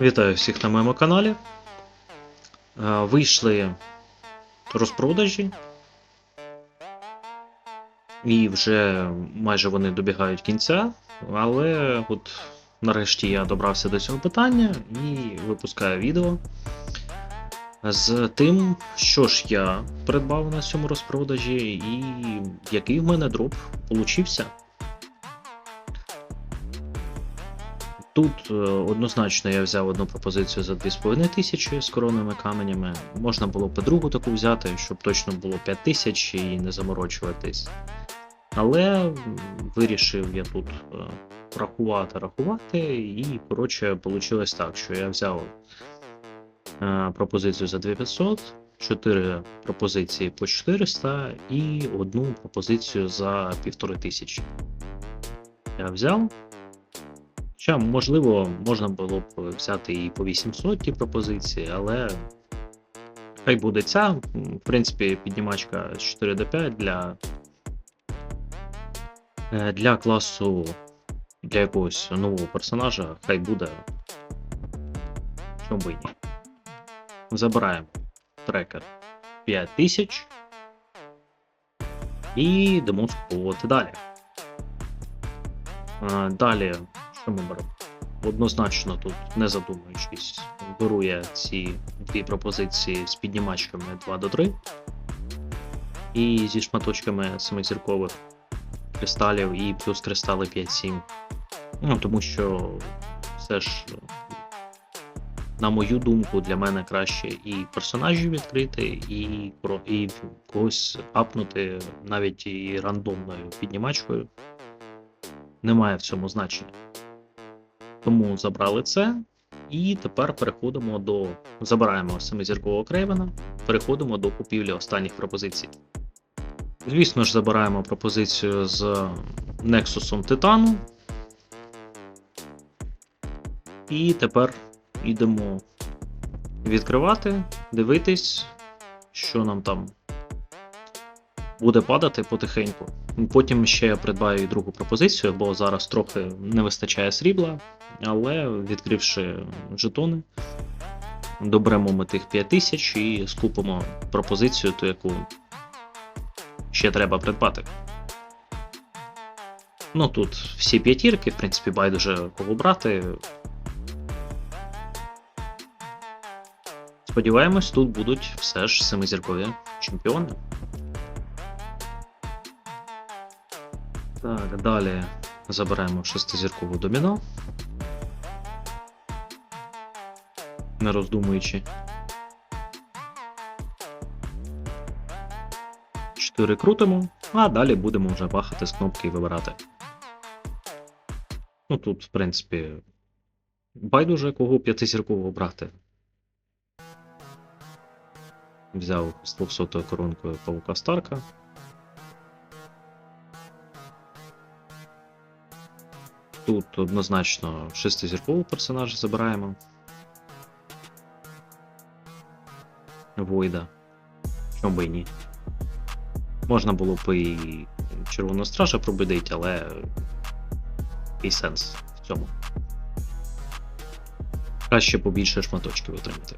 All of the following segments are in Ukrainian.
Вітаю всіх на моєму каналі. Е, Вийшли розпродажі. І вже майже вони добігають кінця. Але от нарешті я добрався до цього питання і випускаю відео з тим, що ж я придбав на цьому розпродажі, і який в мене дроп получився. Тут е, однозначно я взяв одну пропозицію за 2,5 тисячі з коронними каменями. Можна було і другу таку взяти, щоб точно було 5 тисяч і не заморочуватись. Але вирішив я тут е, рахувати, рахувати, і коротше вийшло так, що я взяв е, пропозицію за 2500, 4 пропозиції по 400 і одну пропозицію за 1500. Я взяв. Хоча, можливо, можна було б взяти і по 800 ті пропозиції, але хай буде ця. В принципі, піднімачка з 4 до 5 для, е, для класу для якогось нового персонажа, хай буде. Чому би ні. Забираємо трекер 5000 і йдемо спробувати далі. Е, Далі, що ми беремо? Однозначно тут, не задумуючись, беру ці дві пропозиції з піднімачками 2 до 3 і зі шматочками семизіркових кристалів і плюс кристали 5-7. Ну, тому що все ж, на мою думку, для мене краще і персонажів відкрити, і, і когось апнути навіть і рандомною піднімачкою немає в цьому значення. Тому забрали це. І тепер переходимо до. Забираємо семизіркового крейвена, переходимо до купівлі останніх пропозицій. Звісно ж, забираємо пропозицію з Nexus Титану. І тепер йдемо відкривати, дивитись, що нам там буде падати потихеньку. Потім ще я придбаю і другу пропозицію, бо зараз трохи не вистачає срібла, але відкривши жетони, доберемо ми тих 5000 і скупимо пропозицію, ту, яку ще треба придбати. Ну тут всі п'ятірки, в принципі, байдуже кого брати. Сподіваємось, тут будуть все ж семизіркові чемпіони. Так, далі забираємо шестизіркову доміно. Не роздумуючи. 4 крутимо, а далі будемо вже бахати з кнопки і вибирати. Ну тут, в принципі, байдуже кого п'ятизіркового брати. Взяв з 200 коронкою павука Старка. Тут однозначно шестизіркового персонажа забираємо. Войда. Чому би і ні. Можна було б і червоного стража пробудити, але який сенс в цьому. Краще побільше шматочків отримати.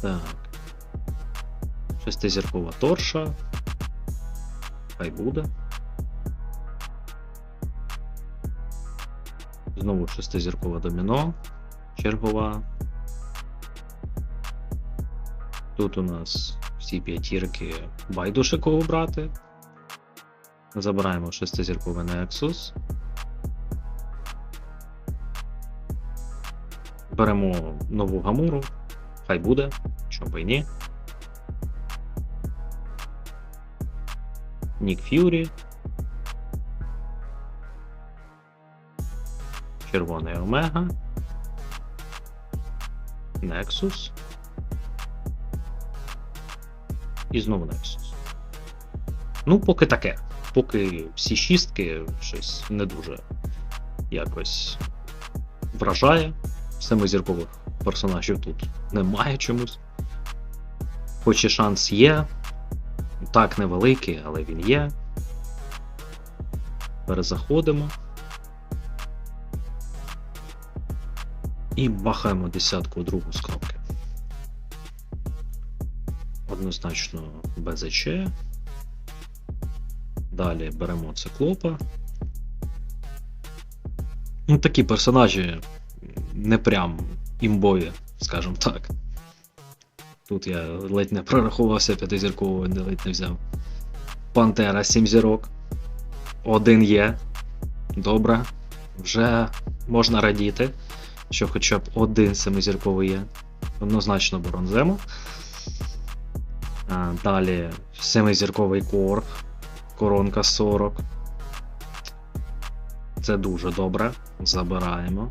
Так. Шестизіркова торша. Хай буде. Знову шестизіркова доміно. Чергова. Тут у нас всі п'ятірки байдуже кого брати. Забираємо шестизірковий Nexus. Беремо нову гамуру. Хай буде, чому і ні. Нік Ф'юрі. Червоний Омега. Nexus. І знову Nexus. Ну, поки таке. Поки всі шістки щось не дуже якось вражає. Семизіркових персонажів тут немає чомусь. Хоч і шанс є. Так невеликий, але він є. Перезаходимо. І бахаємо десятку другу з кнопки. Однозначно БЗЧ. Далі беремо циклопа. Ну, такі персонажі не прям імбові, скажімо так. Тут я ледь не прорахувався п'ятизіркового, не ледь не взяв. Пантера 7 зірок. Один є. Добре. Вже можна радіти, що хоча б один семизірковий є. Однозначно бронзема. Далі семизірковий корг. Коронка 40. Це дуже добре. Забираємо.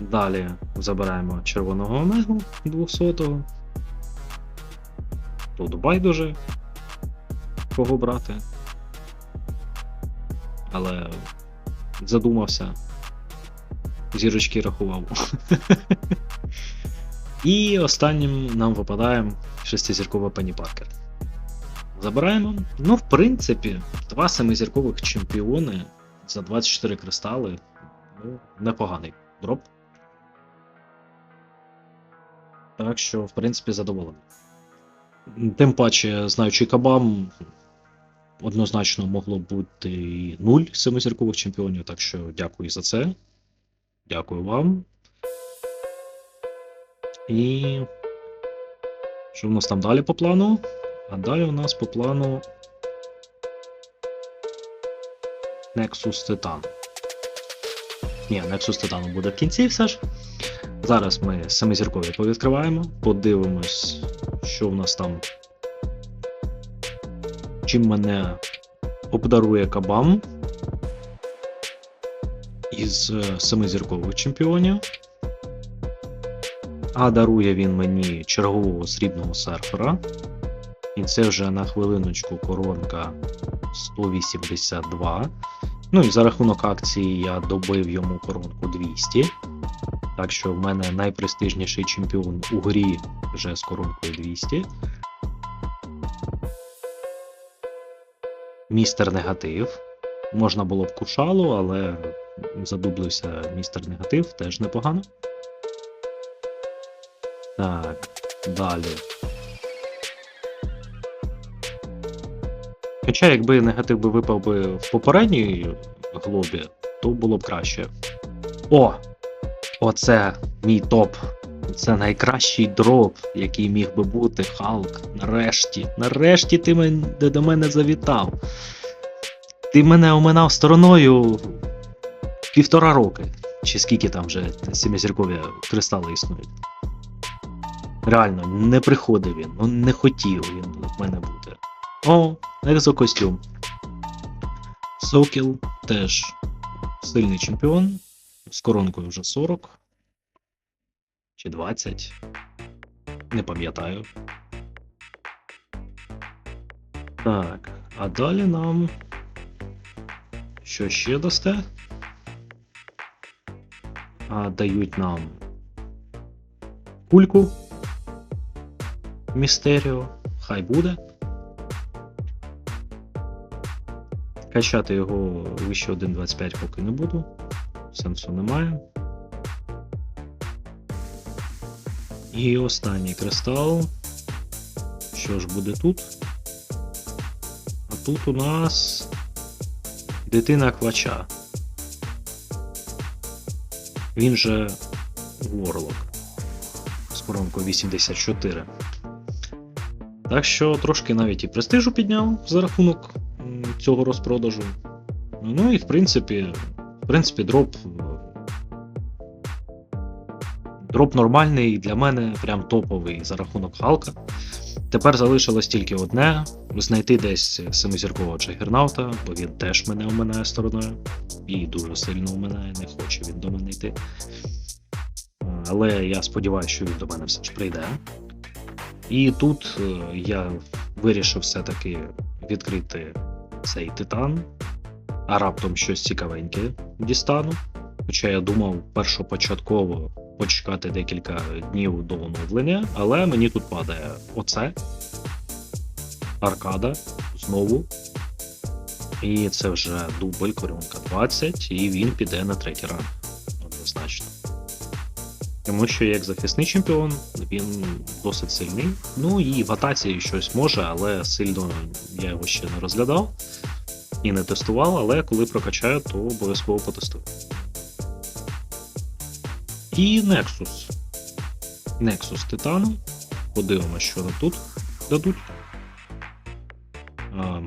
Далі забираємо червоного омегу 200-го. Тут байдуже кого брати. Але задумався. Зірочки рахував. І останнім нам випадає шестизіркова Пенні Паркер. Забираємо. Ну, в принципі, два семизіркових чемпіони за 24 кристали. Ну, непоганий дроп. Так що, в принципі, задоволений. Тим паче, знаючи кабам, однозначно могло бути і нуль семизіркових чемпіонів, так що дякую за це. Дякую вам. І. Що в нас там далі по плану? А далі у нас по плану Nexus Titan. Ні, Nexus Titan буде в кінці все ж. Зараз ми семизіркові повідкриваємо, подивимось, що в нас там. Чим мене обдарує кабам із е, семизіркових чемпіонів. А дарує він мені чергового срібного серфера. І це вже на хвилиночку коронка 182. Ну і за рахунок акції я добив йому коронку 200. Так що в мене найпрестижніший чемпіон у грі вже з коронкою 200. Містер Негатив. Можна було б кушалу, але задублився містер Негатив, теж непогано. Так, далі. Хоча, якби негатив би випав би в попередній глобі, то було б краще. О! Оце мій топ. Це найкращий дроп, який міг би бути Халк. Нарешті. Нарешті ти до мене завітав. Ти мене оминав стороною півтора роки. Чи скільки там вже семизіркові кристали існують. Реально, не приходив він, ну не хотів він в мене бути. О, екзокостюм. Сокіл теж сильний чемпіон. З коронкою вже 40. Чи 20. Не пам'ятаю. Так, а далі нам. Що ще дасте? А дають нам кульку. Містеріо. Хай буде. Качати його вище 1.25 поки не буду. Сенсу немає. І останній кристал. Що ж буде тут? А тут у нас дитина квача. Він же Ворлок. З коронкою 84. Так що трошки навіть і престижу підняв за рахунок цього розпродажу. Ну і в принципі, в принципі, дроп. е, Дроп нормальний для мене, прям топовий за рахунок Халка. Тепер залишилось тільки одне: знайти десь семизіркового Джагернаута, бо він теж мене оминає стороною. І дуже сильно оминає, не хоче він до мене йти. Але я сподіваюся, що він до мене все ж прийде. І тут е, я вирішив все-таки відкрити цей титан, а раптом щось цікавеньке дістану. Хоча я думав першопочатково почекати декілька днів до оновлення, але мені тут падає оце. Аркада знову. І це вже дубль Корюнка 20, і він піде на третій ранг. однозначно. Тому що як захисний чемпіон він досить сильний. Ну і в атаці щось може, але сильно я його ще не розглядав і не тестував, але коли прокачаю, то обов'язково потестую. І Nexus. Nexus Титану. Подивимося, що тут дадуть. А,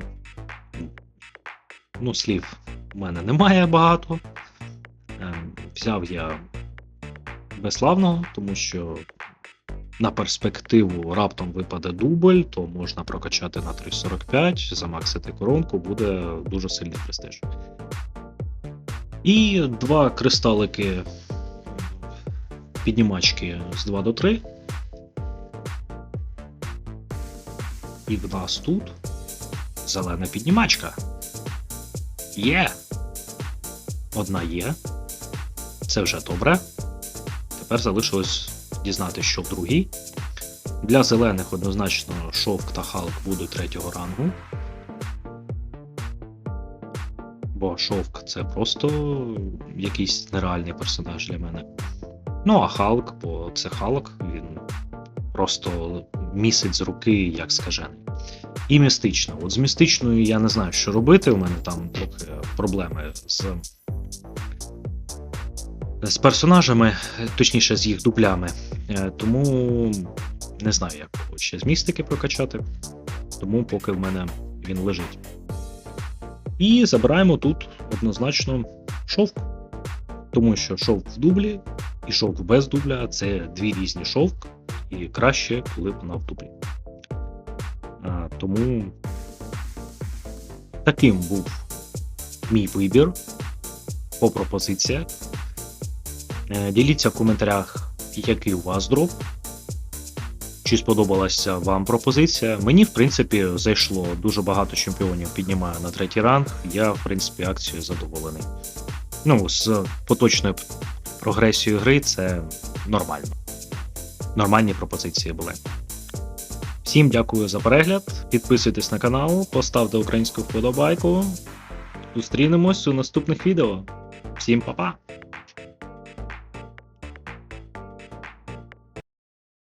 ну, слів у мене немає багато. Ем, Взяв я безславного, тому що на перспективу раптом випаде дубль, то можна прокачати на 3.45, замаксити коронку, буде дуже сильний престиж. І два кристалики піднімачки з 2 до 3. І в нас тут зелена піднімачка. Є! Одна є. Це вже добре. Тепер залишилось дізнати, що в другій. Для зелених однозначно шовк та халк будуть третього рангу. Бо шовк це просто якийсь нереальний персонаж для мене. Ну, а Халк, бо це Халк, він просто місить з руки, як скажений. І містична. От з містичною я не знаю, що робити. У мене там трохи проблеми з, з персонажами, точніше, з їх дублями. Е, Тому не знаю, як ще з містики прокачати. Тому поки в мене він лежить. І забираємо тут однозначно шовк. Тому що шовк в дублі і шовк без дубля це дві різні шовк, і краще, коли вона в дублі. А, тому таким був мій вибір по пропозиціях. Е, Діліться в коментарях, який у вас дроп. Чи сподобалася вам пропозиція? Мені, в принципі, зайшло дуже багато чемпіонів піднімаю на третій ранг. Я, в принципі, акцією задоволений. Ну, з поточною прогресією гри це нормально. Нормальні пропозиції були. Всім дякую за перегляд. Підписуйтесь на канал, поставте українську вподобайку. Зустрінемось у наступних відео. Всім па-па!